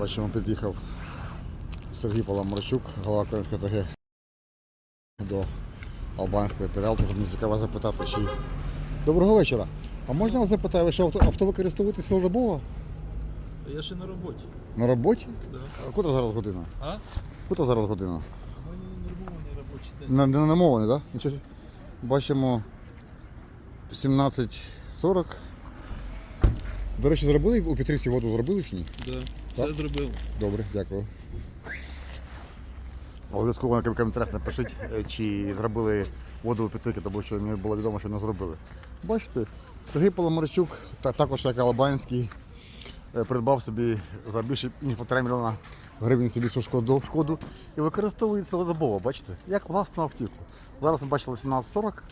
Бачимо, під'їхав Сергій Паламарчук, голова Української ТГ до Албанської переалти. Мені цікаво запитати, чи доброго вечора. А можна вас запитати, ви що авто, авто ви користуєтесь цілодобово? Я ще на роботі. На роботі? Да. А куди зараз година? А? Куди зараз година? У мене нормальний робочий день. Не, не намовлений, так? Да? Нічого. Бачимо 17.40. До речі, зробили у Петрівці воду зробили чи ні? Да. Так? Все зробив. Добре, дякую. Обов'язково на коментарях напишіть, е, чи зробили воду у Петрівці, тому що мені було відомо, що не зробили. Бачите, Сергій Поломарчук, та- також як Алабанський, е, придбав собі за більше ніж півтора мільйона гривень собі цю шкоду, шкоду і використовує цілодобово, бачите, як власну автівку. Зараз ми бачили 17.40.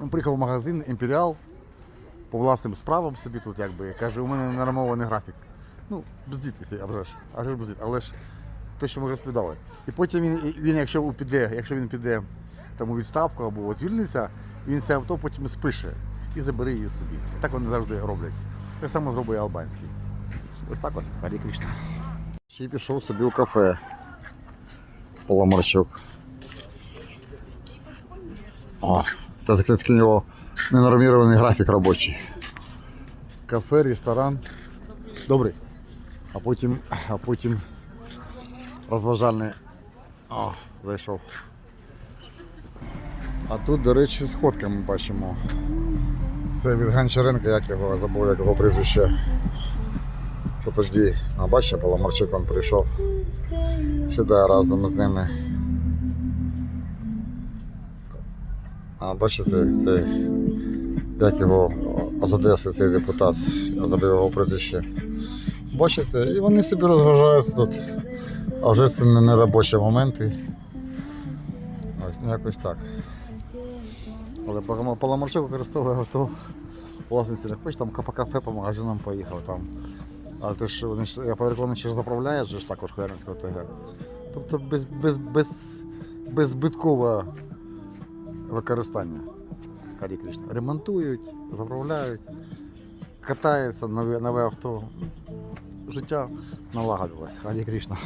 Він приїхав в магазин Імперіал по власним справам собі тут, якби каже, у мене нормований графік. Ну, бздітися, а ж, а ж але ж те, що ми розповідали. І потім він, він якщо піде, якщо він піде там у відставку або от звільниться, він це авто потім спише і забере її собі. Так вони завжди роблять. Так само зробить албанський. Ось так от, Харі Кришна. Ще пішов собі у кафе. Поломарчук. О, це такий у нього ненормірований графік робочий. Кафе, ресторан. Добрий. А потім, а потім розважальний. Зайшов. А тут, до речі, сходка ми бачимо. Це від Гончаренка, як його забув, як його прізвище. Подожди, а бачите, Паламарчук він прийшов. Сюди разом з ними. А бачите, цей, як його з Одеси цей депутат, я забив його прізвище. Бачите, і вони собі розважаються тут. А вже це не, робочі моменти. Ось ну, якось так. Але Палама- Паламарчук використовує авто власне цілях. Хоч там кафе, по магазинам поїхав там. Але ти ж вони я переконаний, що ж заправляють же ж також Херенського ТГ. Тобто без, без, без, беззбиткове використання. Ремонтують, заправляють, катаються нове, нове авто. Життя налагодилось. Харі Кришна.